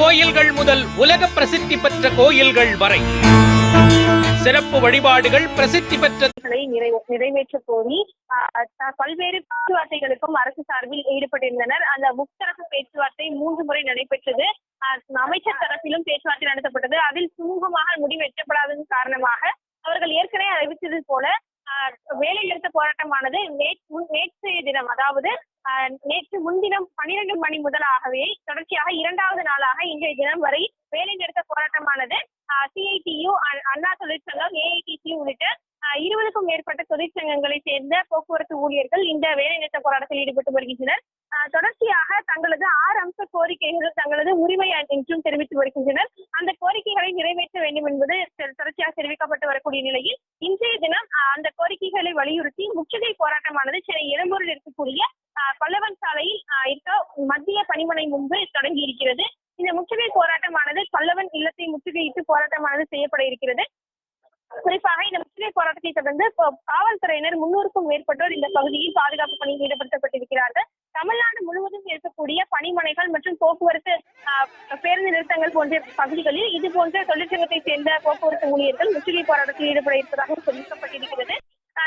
கோயில்கள் முதல் உலக பிரசித்தி பெற்ற கோயில்கள் வரை. சிறப்பு வழிபாடுகள் பிரசித்தி பெற்ற நிறைவேற்ற கோரி பல்வேறு பேச்சுவார்த்தைகளுக்கும் அரசு சார்பில் ஈடுபட்டிருந்தனர். அந்த முத்தரப்பு பேச்சுவார்த்தை மூன்று முறை நடைபெற்றது. அமைச்சர் தரப்பிலும் பேச்சுவார்த்தை நடத்தப்பட்டது. அதில் சுமூகமாக முடிவு எட்டப்படாததன் காரணமாக அவர்கள் ஏற்கனவே அறிவித்தது போல வேலை நிறுத்த போராட்டமானது நேற்று முன்- தினம் அதாவது நேற்று முன்தினம் பனிரெண்டு மணி முதலாகவே தொடர்ச்சியாக இரண்டாவது நாளாக இன்றைய தினம் வரை வேலை நிறுத்த போராட்டமானது சிஐடியு அண்ணா தொழிற்சங்கம் ஏஐடிசி உள்ளிட்ட இருபதுக்கும் மேற்பட்ட தொழிற்சங்கங்களை சேர்ந்த போக்குவரத்து ஊழியர்கள் இந்த வேலைநிறுத்த போராட்டத்தில் ஈடுபட்டு வருகின்றனர். தொடர்ச்சியாக தங்களது ஆறு அம்ச கோரிக்கைகள் தங்களது உரிமை என்றும் தெரிவித்து வருகின்றனர். அந்த கோரிக்கைகளை நிறைவேற்ற வேண்டும் என்பது தொடர்ச்சியாக தெரிவிக்கப்பட்டு வரக்கூடிய நிலையில் இன்றைய தினம் அந்த கோரிக்கைகளை வலியுறுத்தி முற்றுகை போராட்டமானது சென்னை எழும்பூரில் இருக்கக்கூடிய பல்லவன் சாலையில் இருக்க மத்திய பணிமனை முன்பு தொடங்கி இருக்கிறது இந்த முற்றுகை போராட்டமானது பல்லவன் இல்லத்தை முற்றுகையிட்டு போராட்டமானது செய்யப்பட இருக்கிறது. குறிப்பாக இந்த முற்றுகை போராட்டத்தை தொடர்ந்து காவல்துறையினர் முன்னூறுக்கும் மேற்பட்டோர் இந்த பகுதியில் பாதுகாப்பு பணியில் ஈடுபடுத்தப்பட்டிருக்கிறார்கள். தமிழ்நாடு முழுவதும் இருக்கக்கூடிய பணிமனைகள் மற்றும் போக்குவரத்து ஆஹ், பேருந்து நிறுத்தங்கள் போன்ற பகுதிகளில் இது போன்ற தொழிற்சங்கத்தை சேர்ந்த போக்குவரத்து ஊழியர்கள் முற்றுகை போராட்டத்தில் ஈடுபட இருப்பதாக தெரிவிக்கப்பட்டிருக்கிறது.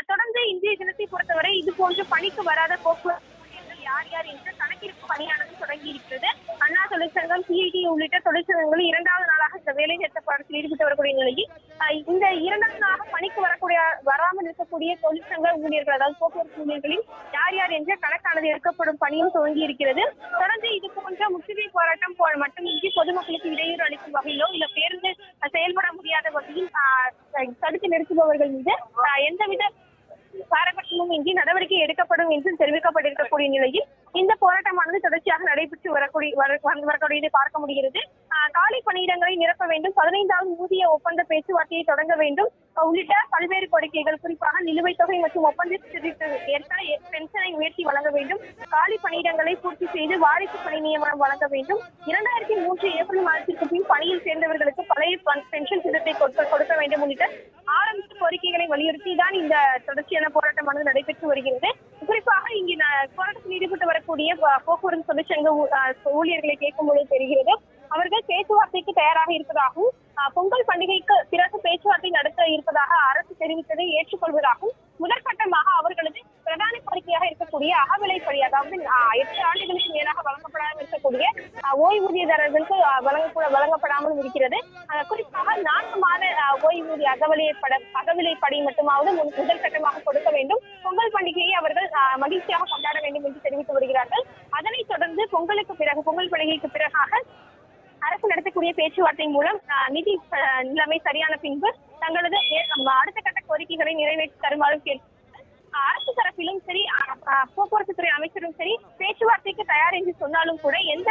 தொடர்ந்து இன்றைய தினத்தை பொறுத்தவரை இது போன்ற பணிக்கு வராத போக்குவரத்து ஊழியர்கள் என்று கணக்கெடுப்பு பணியானது தொடங்கி இருக்கிறது அண்ணா தொழிற்சங்கம் சிஐடி உள்ளிட்ட தொழிற்சங்கங்களும் இரண்டாவது நாளாக இந்த வேலை நிறுத்த போராட்டத்தில் ஈடுபட்டு வரக்கூடிய நிலையில் இந்த இரண்டாவது நாளாக பணிக்கு வரக்கூடிய வராமல் இருக்கக்கூடிய தொழிற்சங்க ஊழியர்கள் அதாவது போக்குவரத்து ஊழியர்களில் யார் யார் என்ற கணக்கானது எடுக்கப்படும் பணியும் துவங்கி இருக்கிறது தொடர்ந்து இது போன்ற முற்றுகை போராட்டம் மட்டுமின்றி பொதுமக்களுக்கு இடையூறு அளிக்கும் வகையிலோ இல்ல பேருந்து செயல்பட முடியாத வகையில் ஆஹ் தடுத்து நிறுத்துபவர்கள் மீது ஆஹ் எந்தவித பாரபட்சமும் இன்றி நடவடிக்கை எடுக்கப்படும் என்று தெரிவிக்கப்பட்டிருக்கக்கூடிய நிலையில் இந்த போராட்டமானது தொடர்ச்சியாக நடைபெற்று வரக்கூடிய வர- வரக்கூடியதை பார்க்க முடிகிறது. காலி பணியிடங்களை நிரப்ப வேண்டும். பதினைந்தாவது ஊதிய ஒப்பந்த பேச்சுவார்த்தையை தொடங்க வேண்டும். உள்ளிட்ட பல்வேறு கோரிக்கைகள் குறிப்பாக நிலுவைத் தொகை மற்றும் ஒப்பந்தத்திற்கு ஏற்ப பென்ஷனை உயர்த்தி வழங்க வேண்டும். காலி பணியிடங்களை பூர்த்தி செய்து வாரிசு பணி நியமனம் வழங்க வேண்டும். இரண்டாயிரத்தி மூன்று ஏப்ரல் மாதத்திற்கு பின் பணியில் சேர்ந்தவர்களுக்கு பழைய பன்- பென்ஷன் திட்டத்தை கொடுக்க கொடுக்க வேண்டும் உள்ளிட்ட ஆரம்பித்த கோரிக்கைகளை வலியுறுத்தி தான் இந்த தொடர்ச்சியான போராட்டமானது நடைபெற்று வருகிறது. குறிப்பாக இங்கு போராட்டத்தில் ஈடுபட்டு வரக்கூடிய போக்குவரத்து தொழிற்சங்க ஊழியர்களை கேட்கும் பொழுது தெரிகிறது. அவர்கள் பேச்சுவார்த்தைக்கு தயாராக இருப்பதாகவும் பொங்கல் பண்டிகைக்கு பிறகு பேச்சுவார்த்தை நடத்த இருப்பதாக அரசு தெரிவித்ததை ஏற்றுக்கொள்வதாகவும் முதற்கட்டமாக அவர்களது பிரதான கோரிக்கையாக இருக்கக்கூடிய அகவிலைப்படி அதாவது எட்டு ஆண்டுகளுக்கு மேலாக வழங்கப்படாமல் இருக்கக்கூடிய ஓய்வூதியதாரர்களுக்கு வழங்க வழங்கப்படாமல் இருக்கிறது. ஆஹ் குறிப்பாக நான்கு மாத ஓய்வூதிய அகவிலைப்பட அகவிலைப்படி மட்டுமாவது முதல் கட்டமாக கொடுக்க வேண்டும். பொங்கல் பண்டிகையை அவர்கள் மகிழ்ச்சியாக கொண்டாட வேண்டும் என்று தெரிவித்து வருகிறார்கள். அதனைத் தொடர்ந்து பொங்கலுக்கு பிறகு பொங்கல் பண்டிகைக்கு பிறகாக அரசு நடத்தக்கூடிய பேச்சுவார்த்தை மூலம் நிதி நிலைமை சரியான பின்பு தங்களது அடுத்த கட்ட கோரிக்கைகளை நிறைவேற்றி தருமாறு கேட்டு அரசு தரப்பிலும் சரி போக்குவரத்து துறை அமைச்சரும் சரி பேச்சுவார்த்தைக்கு தயார் என்று சொன்னாலும் கூட எந்த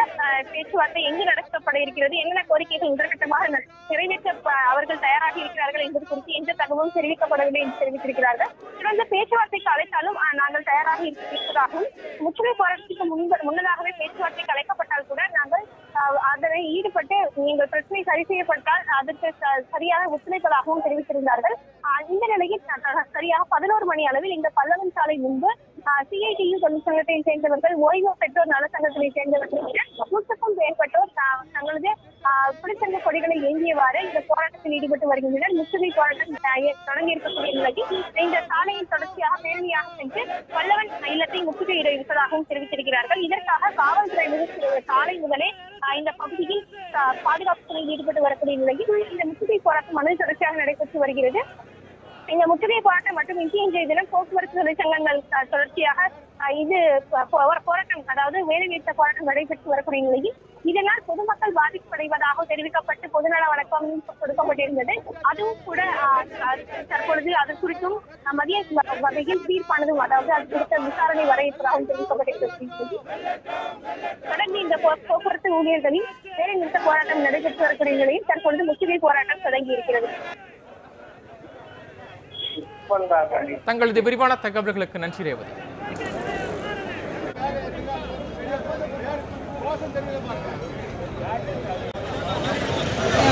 பேச்சுவார்த்தை எங்கு நடத்தப்பட இருக்கிறது என்னென்ன கோரிக்கைகள் முதற்கட்டமாக நிறைவேற்ற அவர்கள் தயாராக இருக்கிறார்கள் என்பது குறித்து எந்த தகவலும் தெரிவிக்கப்படவில்லை என்று தெரிவித்திருக்கிறார்கள். தொடர்ந்து பேச்சுவார்த்தைக்கு அழைத்தாலும் நாங்கள் தயாராக இருப்பதாகவும் முற்றுகை போராட்டத்துக்கு முன்பு முன்னதாகவே பேச்சுவார்த்தைக்கு அழைக்கப்பட்டால் கூட நாங்கள் அதனை ஈடுபட்டு நீங்கள் பிரச்சனை சரி செய்யப்பட்டால் அதற்கு சரியான சரியாக ஒத்துழைப்பதாகவும் தெரிவித்திருந்தார்கள். இந்த நிலையில் சரியாக பதினோரு மணி அளவில் இந்த பல்லவன் சாலை முன்பு சிஐடியு தொழிற்சங்கத்தை சேர்ந்தவர்கள் ஓய்வு பெற்றோர் நலசங்கத்தை சேர்ந்தவர்கள் என நூற்றுக்கும் மேற்பட்டோர் தங்களது ஆஹ், கொடிகளை ஏந்தியவாறு இந்த போராட்டத்தில் ஈடுபட்டு வருகின்றனர். முற்றுகை போராட்டம் தொடங்கி இருக்கக்கூடிய நிலையில் இந்த சாலையின் தொடர்ச்சியாக பேரணியாக சென்று பல்லவன் இல்லத்தை முற்றுகையிட இருப்பதாகவும் தெரிவித்திருக்கிறார்கள். இதற்காக காவல்துறை சாலை முதலே இந்த பகுதியில் ஆஹ், பாதுகாப்பு ஈடுபட்டு வரக்கூடிய நிலையில் இந்த முற்றுகை போராட்டம் மனு தொடர்ச்சியாக நடைபெற்று வருகிறது. இந்த முற்றுகை போராட்டம் மட்டுமின்றி இன்றைய தினம் போக்குவரத்து தொழிற்சங்கங்கள் தொடர்ச்சியாக இது போராட்டம் அதாவது வேலைநிறுத்த போராட்டம் நடைபெற்று வரக்கூடிய நிலையில் இதனால் பொதுமக்கள் பாதிப்படைவதாக தெரிவிக்கப்பட்டு பொதுநல வழக்கம் கொடுக்கப்பட்டிருந்தது. அதுவும் கூட தற்பொழுது அது குறித்தும் மதிய வகையில் தீர்ப்பானதும் அதாவது அது குறித்த விசாரணை வர இருப்பதாகவும் தெரிவிக்கப்பட்டிருக்கிறது. தொடர்ந்து இந்த போக்குவரத்து ஊழியர்களின் வேலைநிறுத்த போராட்டம் நடைபெற்று வரக்கூடிய நிலையில் தற்பொழுது முற்றுகை போராட்டம் தொடங்கி இருக்கிறது தங்களது விரிவான தகவல்களுக்கு நன்றி ரேவதி.